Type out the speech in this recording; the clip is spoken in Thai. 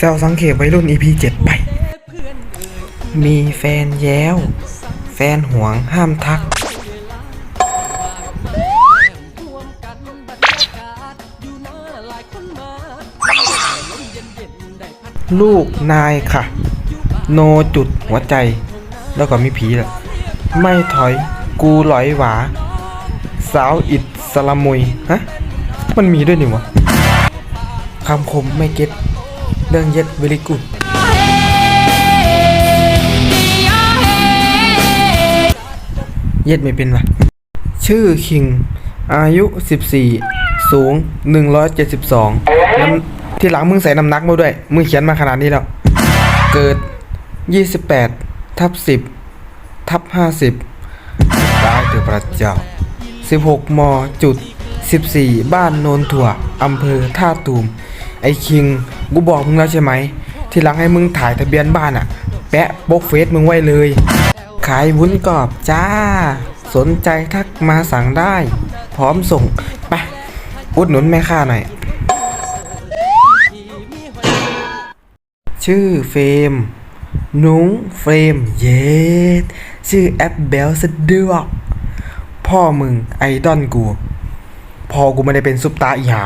เซลสังเขปวัยรุ่น EP 7 ไป มีแฟนแย้ว แฟนหวงห้ามทัก ลูกนายค่ะ โนจุดหัวใจ แล้วก็มีผีแหละ ไม่ถอยกูหลอยหวา สาวอิดสลามุย ฮะ มันมีด้วยนี่วะคำคมไม่เก็ต เรื่องเย็ดเวลิกุเย็ดไม่เป็นวะชื่อคิง อายุ 14 สูง 172น้ำที่หลังมึงใส่น้ำหนักมาด้วย มึงเขียนมาขนาดนี้แล้ว เกิด 28 ทับ 10 ทับ 50ตายเถอะพระเจ้า 16 มจุด 14 บ้านโนนถั่ว อำเภอท่าตูม ไอ้คิง กูบอกมึงแล้วใช่ไหม ที่หลังให้มึงถ่ายทะเบียนบ้านอะแปะโปกเฟซมึงไว้เลย ขายวุ้นกรอบจ้า สนใจทักมาสั่งได้ พร้อมส่งไปอุดหนุนแม่ค้าหน่อย ชื่อเฟรมนุ้งเฟรมเยสชื่อแอปเบลสะดวกพ่อมึงไอดอลกูพ่อกูไม่ได้เป็นซุปตาอีหา